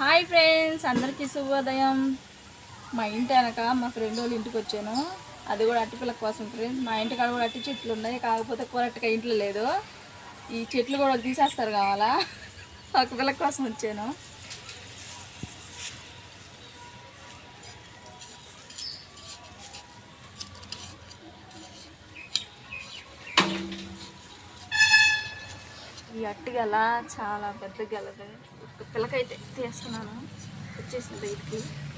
Hi friends అందరికీ శుభోదయం. మా ఇంటి వెనక మా ఫ్రెండ్ వాళ్ళ ఇంటికి వచ్చాను. అది కూడా అట్టిపిల్ల కోసం ఫ్రెండ్స్. మా ఇంటి కాడ కూడా అట్టి చెట్లు ఉన్నాయి కాకపోతే కూరట్టుగా ఇంట్లో లేదు. ఈ చెట్లు కూడా తీసేస్తారు కావాలా? ఒక పిల్ల కోసం వచ్చాను. ఈ అట్టి గల చాలా పెద్ద గలది పిల్లకైతే తీస్తున్నాను. వచ్చేసింది బయటికి.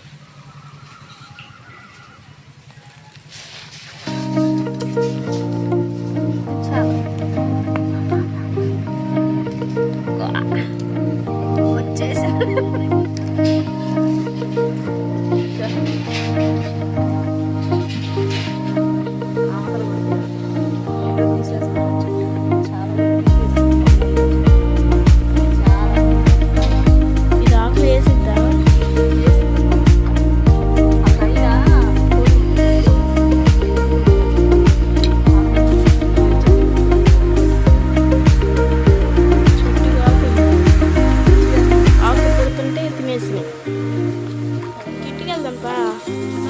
ఇంటికి వెళ్దాంపా చాలా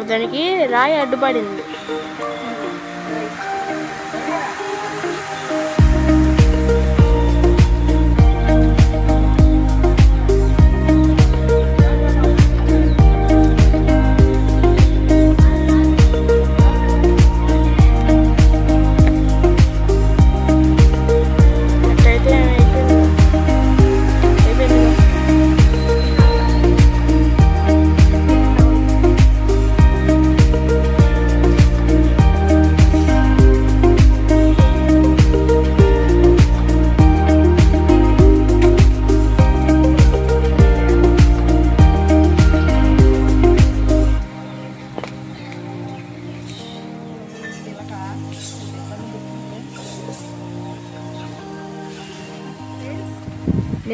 దానికి రాయి అడ్డుపడింది.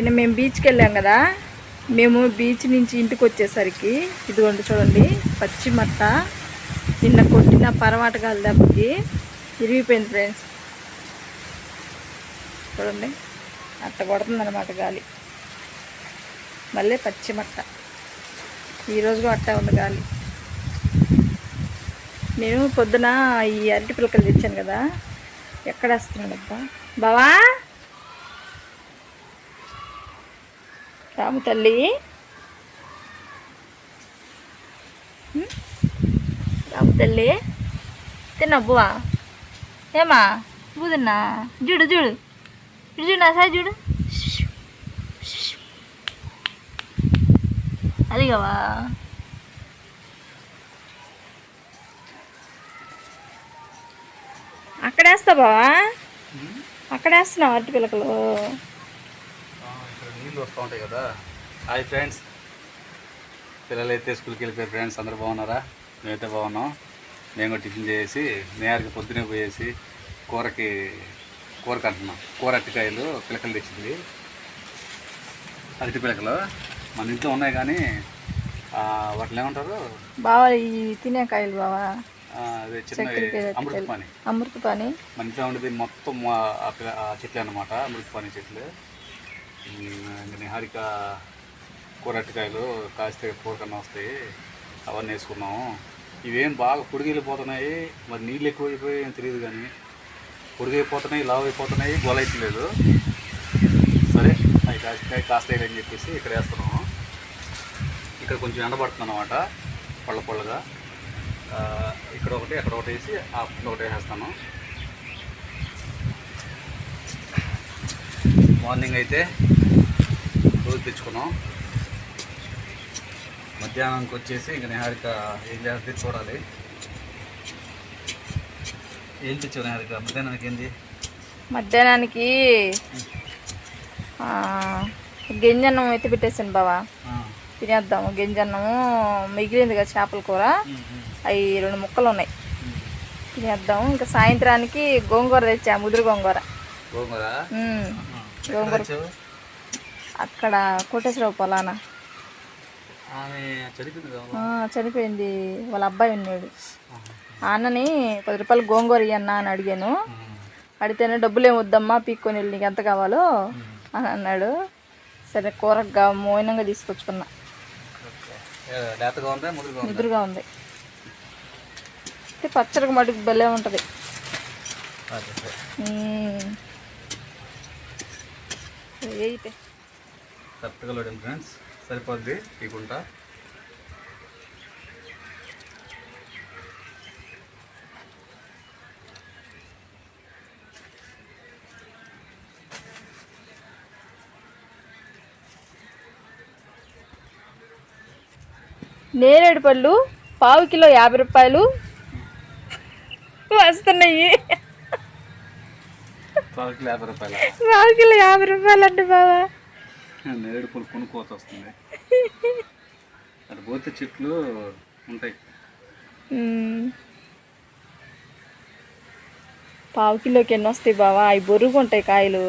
నిన్న మేము బీచ్కి వెళ్ళాం కదా మేము బీచ్ నుంచి ఇంటికి వచ్చేసరికి ఇదిగోండి చూడండి పచ్చి మట్ట నిన్న కొట్టిన పరమాట గాలి దెబ్బకి ఇరిగిపోయింది ఫ్రెండ్స్ చూడండి అట్ట కొడుతుంది అనమాట గాలి. మళ్ళీ పచ్చి మట్ట. ఈరోజు అట్ట ఉంది గాలి. నేను పొద్దున ఈ అరటి పిల్లకలు తెచ్చాను కదా ఎక్కడ వస్తున్నాడు అబ్బా బావా? రాము తల్లి? రాము తల్లి. తిన్నా బువా ఏమా? బూ తిన్నా? చూడు చూడు. ఇటు చూడు నా సాయి చూడు. అదిగవా. అక్కడ వేస్తా బావా అక్కడ వేస్తున్నావు అరటి ఇక్కడ నీళ్ళు వస్తూ ఉంటాయి కదా. Hi friends. పిల్లలు అయితే స్కూల్కి వెళ్ళిపోయారు ఫ్రెండ్స్. అందరూ బాగున్నారా? మేమైతే బాగున్నాం. మేము కూడా టిఫిన్ చేసి నేరుగా పొద్దునే పోయేసి కూరకి కూరకి అంటున్నాం కూర అరటికాయలు పిలకలు తెచ్చింది. అరటి పిలకలు. మన ఇంట్లో ఉన్నాయి కానీ ఆ, వాటిని ఏమంటారు? బావా ఈ తినే కాయలు బావా. అదే చిన్న అమృత పాని అమృత పాని మన ఇంట్లో ఉండేది మొత్తం చెట్లు అనమాట అమృతపాణి చెట్లు. నిహారిక కూరటికాయలు కాస్తే కూరకన్నా వస్తాయి. అవన్నీ వేసుకున్నాము. ఇవేం బాగా పొడిగిలిపోతున్నాయి మరి నీళ్ళు ఎక్కువైపోయి ఏం తెలియదు కానీ పొడిగైపోతున్నాయి లావ్ అయిపోతున్నాయి గొలైతలేదు సరే అవి కాస్తాయి కాస్తాయి అని చెప్పేసి ఇక్కడ వేస్తున్నాము. ఇక్కడ కొంచెం ఎండబడుతుంది అనమాట పళ్ళ పళ్ళగా. ఇక్కడ ఒకటి అక్కడ ఒకటి వేసి ఆ ఒకటి వేసేస్తాను. మార్నింగ్ అయితే రోజు తెచ్చుకున్నాం. మధ్యాహ్నానికి వచ్చేసి ఇంక నిహారిక ఏం చేస్తే చూడాలి. ఏం తెచ్చావు నిహారిక? మధ్యాహ్నానికి ఏంది? మధ్యాహ్నానికి గింజన్నం ఎత్తి పెట్టేసాను బావా. తినేద్దాము. గింజన్నము మిగిలింది కదా చేపల కూర. అవి రెండు ముక్కలు ఉన్నాయి. ఉమ్. తినేద్దాం ఇంకా సాయంత్రానికి గోంగూర తెచ్చా ముదురు గోంగూర. గోంగూర? గోంగూర? అక్కడ కోటేశ్వరరావు పొలాన. చనిపోయింది వాళ్ళ అబ్బాయి ఉన్నాడు. అన్నని పది రూపాయలు గోంగూర ఇయ్యన్నా అని అడిగాను. అడిగితేనే డబ్బులు ఏమి వద్దమ్మా పీక్కొని వెళ్ళి నీకు ఎంత కావాలో అని అన్నాడు. సరే కూరగా మోయినంగా తీసుకొచ్చుకున్నా. లేతగా ఉందా పచ్చడికి మటుకు భలే ఉంటుంది. అయితే. కరెక్ట్గా లోడండి ఫ్రెండ్స్. సరిపోద్ది ఇకుంటా నేరేడు పళ్ళు పావు కిలో యాభై రూపాయలు. వస్తున్నాయి. పావుకి యాభై రూపాయల? పావు కిలో యాభై రూపాయలు అండి బాబా నేరేడు పూలు కొనుక్కోవచ్చు వస్తుంది అటు పోతే చెట్లు ఉంటాయి. పావు కిలోకి ఎన్ని వస్తాయి బావా? అవి బొరుగు ఉంటాయి కాయలు.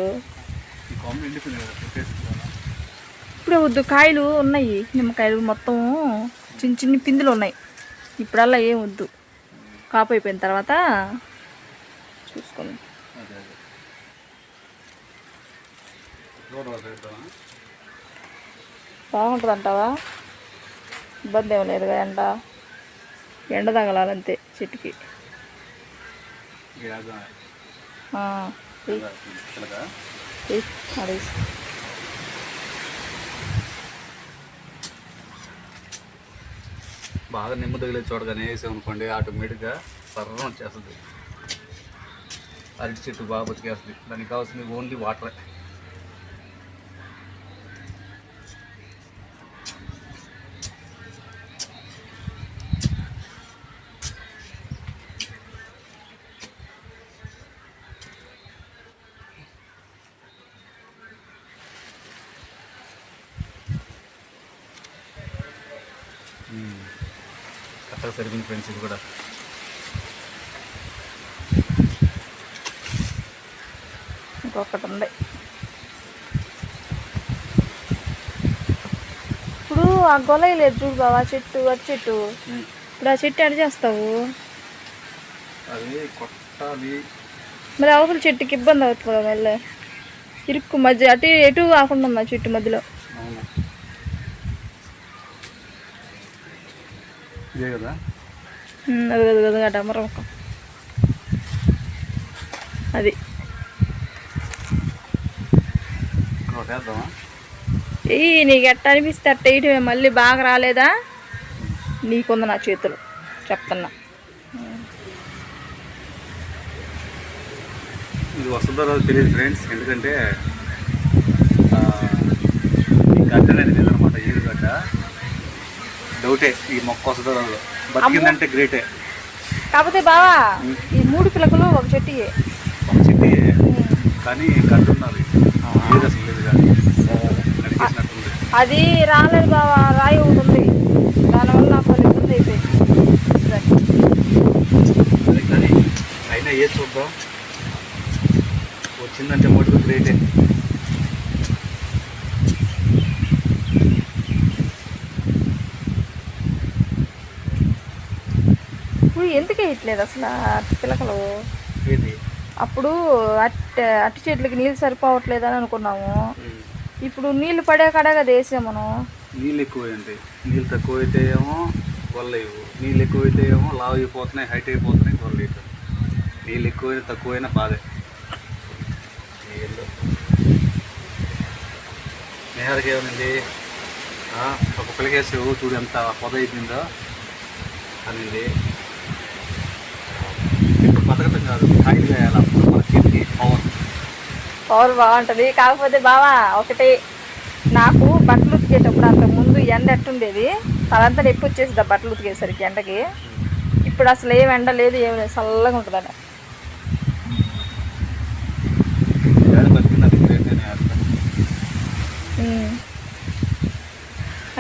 ఇప్పుడే వద్దు కాయలు ఉన్నాయి. నిమ్మకాయలు మొత్తం చిన్న చిన్న పిందులు ఉన్నాయి. ఇప్పుడల్లా ఏం వద్దు. కాపు అయిపోయిన తర్వాత చూసుకోండి అదే అదే రోడ్ వరకు వెళ్తామా బాగుంటుంది అంటావా ఇబ్బంది ఏం లేదు కదా ఎండ ఎండ తగలాలంతే చెట్టుకి. ఇలాగా బాగా నిమ్మ తగిలే చూడగానే వేసాం అనుకోండి ఆటోమేటిక్గా సర్రం వచ్చేస్తుంది. అరటి చెట్టు బాగా బతికేస్తుంది. దానికి కావాల్సింది ఓన్లీ వాటరే. సరిపోయింది ఫ్రెండ్స్ ఇది కూడా. ఇంకొకటి ఉంది ఇప్పుడు ఆ గొలయి లేదు చూడు బావా చెట్టు అటు చెట్టు. ఇప్పుడు ఆ చెట్టు ఎడ చేస్తావు? అది మరి అవతల చెట్టుకి ఇబ్బంది అవుతుంది కదా మళ్ళీ. ఇరుక్కు మధ్య అటు ఎటు కాకుండా ఉంది ఆ చెట్టు మధ్యలో అవును ఇదే కదా? ఉమ్, అది. ఎయ్యి నీకు ఎట్ట అనిపిస్తే అట్ట వేయటమే మళ్ళీ బాగా రాలేదా? నీకుంది నా చేతులు చెప్తున్నా. ఇది వస్తుందో తెలియదు ఫ్రెండ్స్ ఎందుకంటే గడ్డ అనేది డౌటే ఈ మొక్క వస్తుందో రాదో. బతికిందంటే గ్రేటే. కాకపోతే బావా ఈ మూడు పిలకలు ఒక చెట్టు. ఒక చెట్టు కానీ ఉన్నది ఏది అసలు లేదు కానీ. నడిచేసినట్టుంది అది రాలేదు బావా రాయి ఒకటి ఉంది. దానివల్ల నాకు కొంచెం ఇబ్బంది అయిపోయింది. అది కానీ అయినా ఏ చూద్దాం? వచ్చిందంటే మటుకు గ్రేటే. ఎందుకు వేయట్లేదు అసలు పిలకలు? అప్పుడు అట్ట అట్టి చెట్లకి నీళ్ళు సరిపోవట్లేదు అని అనుకున్నాము. ఇప్పుడు నీళ్ళు పడే కడే కదా వేసాం మనం. నీళ్ళు ఎక్కువ ఉంటాయి నీళ్ళు తక్కువ అయితే ఏమో గొల్లవు నీళ్ళు ఎక్కువ అయితే ఏమో లావ్ అయిపోతున్నాయి హైట్ అయిపోతున్నాయి గొల్లవు నీళ్ళు ఎక్కువైనా తక్కువైనా బాధే. నీళ్ళు నేహర్కి ఏమైంది? ఒక పిల్లకేసావు చూడు ఎంత పొద అయిపోయిందో అనింది. బతకటం కాదు ఖాళీ చేయాలి? అప్పుడు మన పవర్ పవర్ బాగుంటుంది కాకపోతే బావా ఒకటి నాకు బట్టలు ఉతికేటప్పుడు అంత ముందు ఎండ ఎట్టుండేది? తలంతా నొప్పి వచ్చేసింది బట్టలు ఉతికేసరికి ఎండకి. ఇప్పుడు అసలు ఏం ఎండ లేదు ఏమి లేదు చల్లగా ఉంటుందట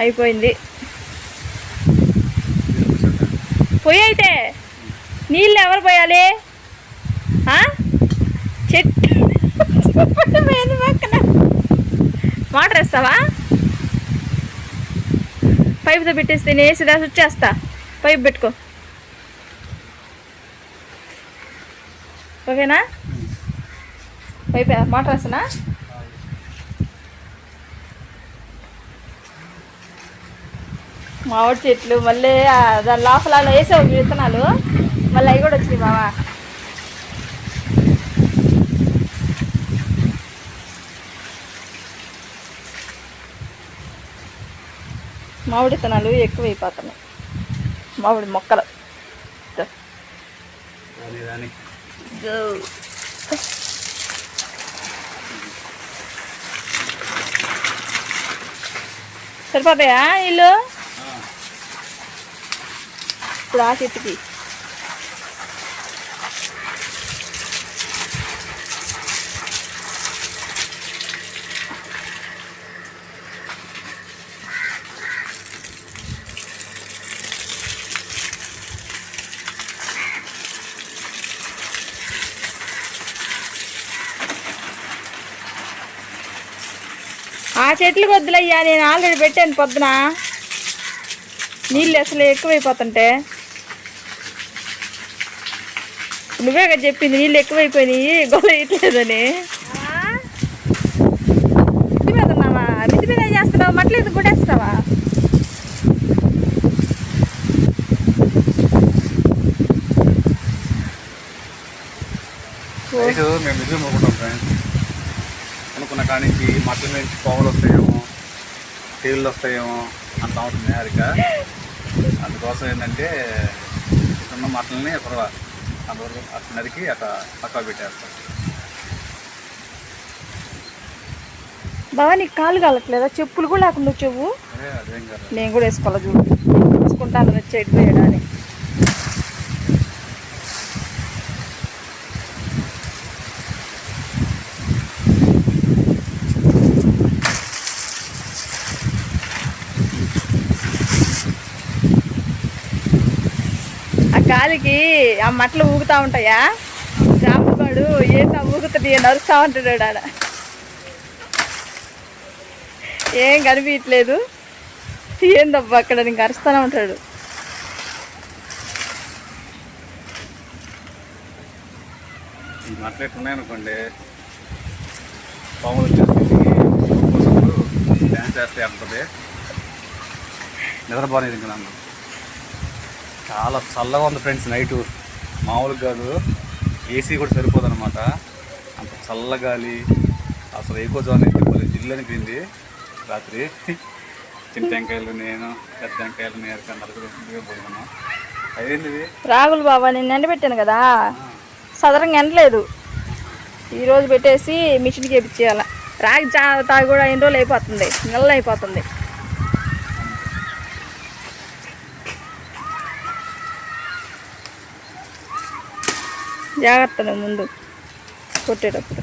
అయిపోయింది. పోయి అయితే. నీళ్ళు ఎవరు పోయాలి? ఆ? చెట్టు. పక్కన. వాటర్ వేస్తావా? పైపుతో పెట్టేస్తే నేను వేసి దాసి వచ్చేస్తా. పైపు పెట్టుకో. ఓకేనా? పైపు వాటర్ వేస్తానా మామిడి చెట్లు మళ్ళీ దాని లోపల అలా వేసావు విత్తనాలు? మళ్ళీ అవి కూడా వచ్చినాయి బావా. మామిడి విత్తనాలు ఎక్కువ అయిపోతున్నాయి మామిడి మొక్కలు. సరిపోతాయా ఇల్లు? ఇప్పుడు ఆ చెట్టుకి. చెట్లు చెట్లకు వద్దులయ్యా నేను ఆల్రెడీ పెట్టాను పొద్దున. నీళ్ళు అసలు ఎక్కువైపోతుంటే. నువ్వే కదా చెప్పింది నీళ్ళు ఎక్కువైపోయినాయి గొడవ ఇట్లేదని మిద్ది మీద ఉన్నావా? మిద్ది మీద చేస్తున్నావు? మట్లేదు గుడేస్తావా మేము నిద్ర మొక్కుంటాం ఫ్రెండ్స్ అనుకున్న కాడి నుంచి మట్ల నుంచి పాములు వస్తాయేమో తేళ్ళు వస్తాయేమో అంత ఉంటుంది హరిక అందుకోసం ఏంటంటే ఉన్న మట్టలని త్వరగా అంతవరకు అట్లా నరికి అట్లా పక్కా పెట్టేస్తాం బావా నీకు కాలు కాలట్లేదా? చెప్పులు కూడా లేకుండా వచ్చావు. నేను కూడా వేసుకోవాలి చూడు. వేసుకుంటాను వచ్చి ఎటు గాలికి ఆ మట్లు ఊగుతా ఉంటాయా? రాముగాడు ఏంటా ఊగుతుంది నరుస్తా ఉంటాడు ఆడ. ఏం కనిపించట్లేదు ఏందబ్బా అక్కడ నీకు అరుస్తూనే ఉంటాడు. ఈ మట్టలు ఉన్నాయనుకోండి పాములు డ్యాన్స్ చేస్తే అంటుంది నిద్రపోలేదు ఇంకా నన్ను. చాలా చల్లగా ఉంది ఫ్రెండ్స్ నైటు. మామూలుగా కాదు. ఏసీ కూడా సరిపోదు అనమాట అంత చల్ల గాలి. అసలు ఎక్కువ జోన్ అయితే జిల్లు అనిపింది. రాత్రి. చిన్న టెంకాయలు నేను పెద్ద టెంకాయలు నేను నలుగురు పోయినాను ఇది? రాగులు బాబా నేను ఎండబెట్టాను కదా. సదరంగా ఎండలేదు ఈరోజు పెట్టేసి మిషన్కి వేపించేయాల రాగి చా తాగి కూడా ఎన్ని రోజులు అయిపోతుంది నెల అయిపోతుంది. జాగ్రత్తలు ముందు కొట్టేటప్పుడు.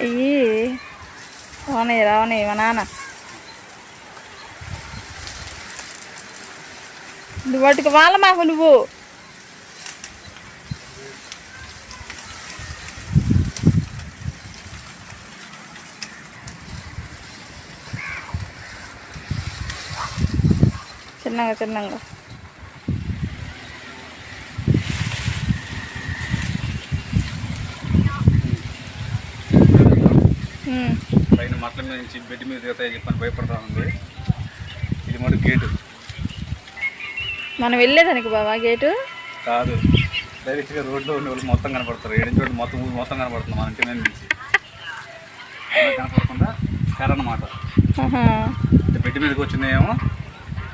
అయ్యి రావణయ్య రావణయ్య మా నాన్న. నువ్వు వాటికి వాళ్ళ మాకు నువ్వు. చిన్నగా చిన్నగా. పైన మట్ల మీద నుంచి బెడ్ మీద దిగుతాయని చెప్పని భయపడతా ఉంది. ఇది మరి గేటు. మనం వెళ్ళేదానికి బాబా గేటు? కాదు. డైరెక్ట్గా రోడ్లో ఉండే వాళ్ళు మొత్తం కనపడతారు. ఏడు చోటు మొత్తం ఊరు మొత్తం కనపడుతుంది మన ఇంటి మీద నుంచి. కనపడకుండా కర్ర ఆహా. అంటే బెడ్ మీదకి వచ్చినాయేమో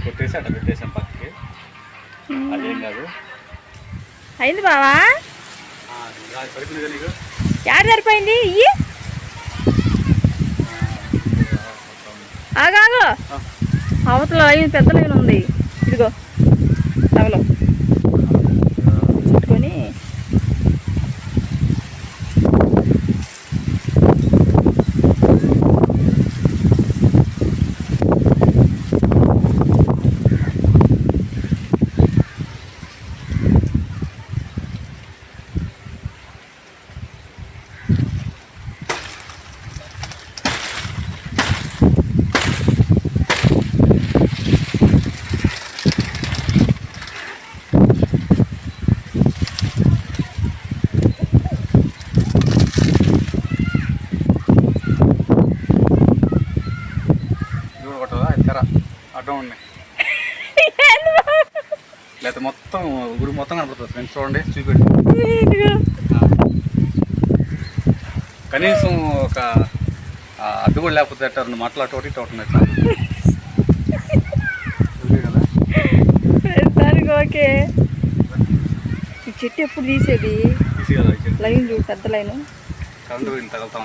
కొట్టేసి అట్లా పెట్టేసాం పక్కకి. అదేం కాదు. అయింది బావా? యాడ సరిపోయింది ఇయ్యి ఆగాగు. అవతల లైన్ పెద్ద లైన్ ఉంది. ఇదిగో తగలవు చుట్టుకొని ఇది కూడా కొట్టదా తెర అడ్డం ఉన్నాయి లేకపోతే మొత్తం గుడి మొత్తం కనపడుతుంది ఫ్రెండ్స్. చూడండి చూపెట్టి. కనీసం ఒక అడ్డు కూడా లేకపోతే రెండు మాటలు అటు ఇటు ఉన్నాయి చాలు ఓకే. ఈ చెట్టు ఎప్పుడు తీసేది. లైన్ చూడు పెద్ద లైన్. కరెంటు తగులుతా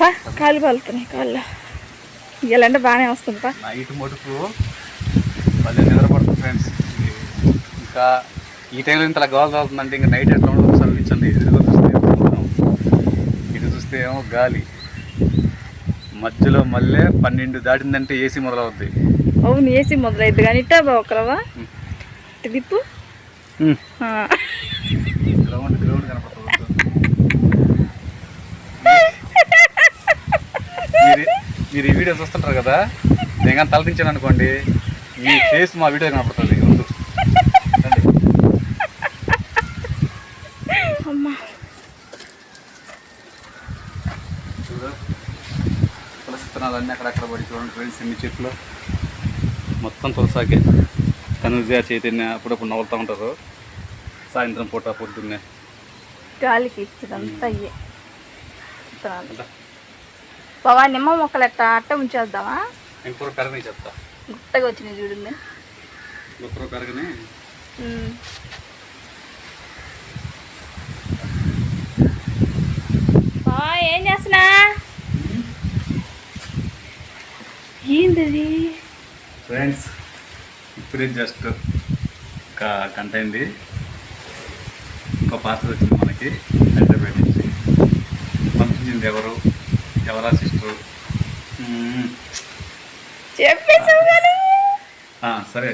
పా కాలు కాలుతున్నాయి కాళ్ళు. ఇవాళంటే బాగానే వస్తుంది నైట్ మటుకు మళ్ళీ నిద్రపడుతుంది ఫ్రెండ్స్ ఇంకా ఈ టైంలో ఇంత గాలి తాగుతుందంటే ఇంకా నైట్ ఎట్లా ఉండదు ఒకసారి ఇచ్చండి ఎదురుగా చూస్తే ఇటు చూస్తే ఏమో గాలి. మధ్యలో మళ్ళీ పన్నెండు దాటిందంటే ఏసీ మొదలవుద్ది. అవును ఏసీ మొదలైద్ది కానీ ఇట్టా బా ఒకలవా? ఇటు తిప్పు ఆ. గ్రౌండ్ గ్రౌండ్ కనపడుతుంది మీరు ఈ వీడియో చూస్తుంటారు కదా నేను కానీ తలదించాను అనుకోండి మీ ఫేస్ మా వీడియో కనపడుతుంది. ముందు. రండి. అమ్మా. చూడు తులసి విత్తనాలు అన్నీ అక్కడక్కడ పడి చూడండి ఫ్రెండ్స్ ఎన్ని చెట్లు. మొత్తం తులసాకే. తనుజ చైతన్య అప్పుడప్పుడు నవ్వుతూ ఉంటారు. సాయంత్రం పూట పొద్దున్నే. గాలికి విత్తనాలు. బావా నిమ్మ మొక్కలు ఎట్ట అట్ట ఉంచేద్దామా? ఇంకొక పెరగని చెప్తా. గుట్టగా వచ్చినాయి చూడండి ఇంకొక ఏం చేస్తున్నా? ఏంది ఫ్రెండ్స్ ఇప్పుడే జస్ట్ ఒక గంట అయింది. ఇంకో పార్సల్ వచ్చింది మనకి హైదరాబాద్ నుంచి. పంపించింది ఎవరు? ఎవరా సిస్టర్? సరే.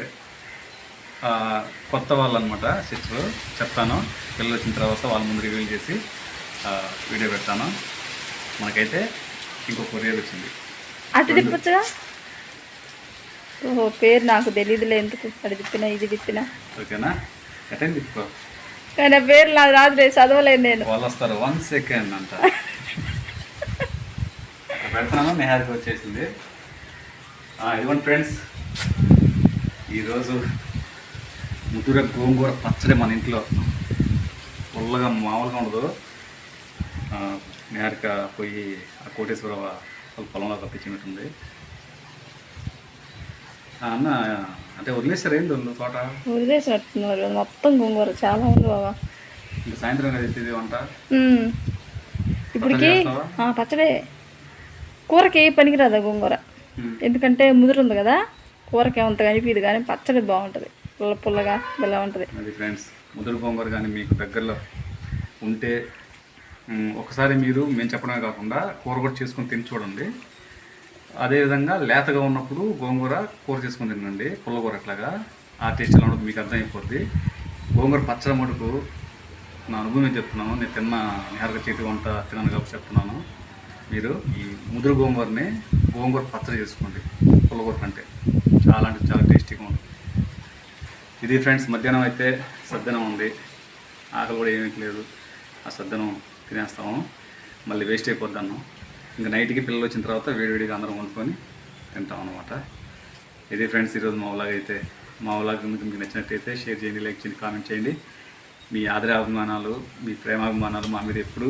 కొత్త వాళ్ళు అనమాట సిస్టర్. చెప్తాను. పిల్లలు వచ్చిన తర్వాత వాళ్ళ ముందు రివీల్ చేసి వీడియో పెడతాను. మనకైతే ఇంకో కొరియర్ వచ్చింది. అటు తిప్పచ్చుగా? ఓహో పేరు నాకు తెలియదులే ఎందుకు? అది తిప్పినా ఇది తిప్పినా. ఓకేనా? అటెండ్ తిప్పుకో. కానీ పేరు నాకు రాదు రే చదవలేను నేను. వాళ్ళు వస్తారు వన్ సెకండ్ అంట. పెడుతున్నాను నిహారికి వచ్చేసింది. ఇదిగోండి ఫ్రెండ్స్. ఈరోజు ముద్దుర గోంగూర పచ్చడి మన ఇంట్లో పుల్లగా మామూలుగా ఉండదు. నిహారిక పోయి ఆ కోటేశ్వర పొలంలో తప్పించినట్టుంది అన్న అంటే వదిలేస్తారు ఏంది వాళ్ళు తోట? వదిలేసినట్టున్నారు. మొత్తం గోంగూర చాలా ఉంది బాబా. ఇంకా సాయంత్రం కదా వంట. ఇప్పటికి పచ్చడే. కూరకి పనికిరాదా గోంగూర. ఉమ్. ఎందుకంటే ముదురుంది కదా కూరకి అంత కనిపించదు కానీ పచ్చడి బాగుంటుంది. పుల్ల పుల్లగా ఇలా ఉంటుంది. అది ఫ్రెండ్స్ ముదురు గోంగూర కానీ మీకు దగ్గరలో ఉంటే ఒకసారి మీరు మేము చెప్పడమే కాకుండా కూర కూడా చేసుకొని తిని చూడండి. అదేవిధంగా లేతగా ఉన్నప్పుడు గోంగూర కూర చేసుకొని తినండి పుల్లగూర అట్లాగా. ఆ టేస్ట్ ఎలా ఉంటుంది మీకు అర్థమైపోద్ది. గోంగూర పచ్చడి మటుకు నా అనుభవం చెప్తున్నాను నేను తిన్న నిహారక చేతి వంట తిన్నాను కాబట్టి చెప్తున్నాను. మీరు ఈ ముదురు గోంగూరని గోంగూర పచ్చడి చేసుకోండి. పుల్లగూర కంటే చాలా అంటే చాలా టేస్టీగా ఉంటుంది. ఇది ఫ్రెండ్స్ మధ్యాహ్నం అయితే సద్దనం ఉంది. ఆకలి కూడా ఏమీ లేదు. ఆ సద్దనం తినేస్తాము. మళ్ళీ వేస్ట్ అయిపోద్దాను ఇంకా నైట్కి పిల్లలు వచ్చిన తర్వాత వేడివేడిగా అందరం వండుకొని తింటాం అనమాట ఇది ఫ్రెండ్స్ ఈరోజు మా వ్లాగ్ అయితే మా వ్లాగ్ మీకు మీకు నచ్చినట్టయితే షేర్ చేయండి లైక్ చేయండి కామెంట్ చేయండి. మీ ఆదరాభిమానాలు మీ ప్రేమాభిమానాలు మా మీద ఎప్పుడు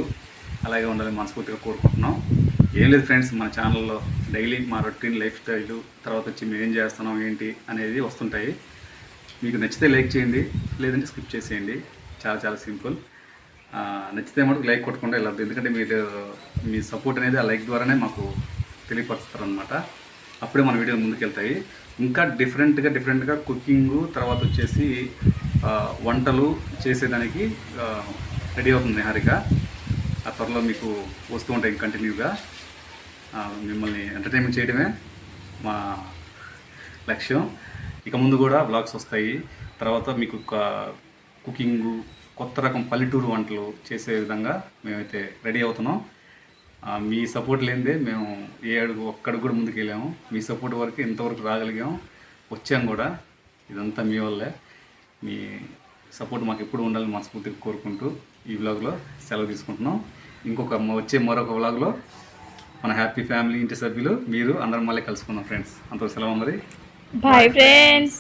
అలాగే ఉండాలని మనస్ఫూర్తిగా కోరుకుంటున్నాం. ఏం లేదు ఫ్రెండ్స్ మన ఛానల్లో డైలీ మా రొటీన్ లైఫ్ స్టైల్ తర్వాత వచ్చి మేము ఏం చేస్తున్నాం ఏంటి అనేది వస్తుంటాయి. మీకు నచ్చితే లైక్ చేయండి లేదంటే స్కిప్ చేసేయండి. చాలా చాలా సింపుల్. నచ్చితే మటుకు లైక్ కొట్టకుండా వెళ్ళద్దు ఎందుకంటే మీరు మీ సపోర్ట్ అనేది ఆ లైక్ ద్వారానే మాకు తెలియపరుస్తారు అనమాట అప్పుడే మన వీడియోలు ముందుకెళ్తాయి. ఇంకా డిఫరెంట్గా డిఫరెంట్గా కుకింగ్ తర్వాత వచ్చేసి వంటలు చేసేదానికి రెడీ అవుతుంది హారిక ఆ త్వరలో మీకు వస్తూ ఉంటాయి కంటిన్యూగా. మిమ్మల్ని ఎంటర్టైన్మెంట్ చేయడమే మా లక్ష్యం. ఇక ముందు కూడా బ్లాగ్స్ వస్తాయి. తర్వాత మీకు కుకింగ్ కొత్త రకం పల్లెటూరు వంటలు చేసే విధంగా మేమైతే రెడీ అవుతున్నాం. మీ సపోర్ట్ లేనిదే మేము ఏ అడుగు ఒక్కడికి కూడా ముందుకు వెళ్ళాము. మీ సపోర్ట్ వరకు ఇంతవరకు రాగలిగాం. వచ్చాం కూడా. ఇదంతా మీ వల్లే. మీ సపోర్ట్ మాకు ఎప్పుడు ఉండాలని మనస్ఫూర్తిగా కోరుకుంటూ ఈ బ్లాగ్లో సెలవు తీసుకుంటున్నాం. ఇంకొక వచ్చే మరొక వ్లాగ్లో మన హ్యాపీ ఫ్యామిలీ ఇంటి సభ్యులు మీరు అందరం మళ్ళీ కలుసుకుందాం ఫ్రెండ్స్ అంతవరకు సెలవు మరి బాయ్ ఫ్రెండ్స్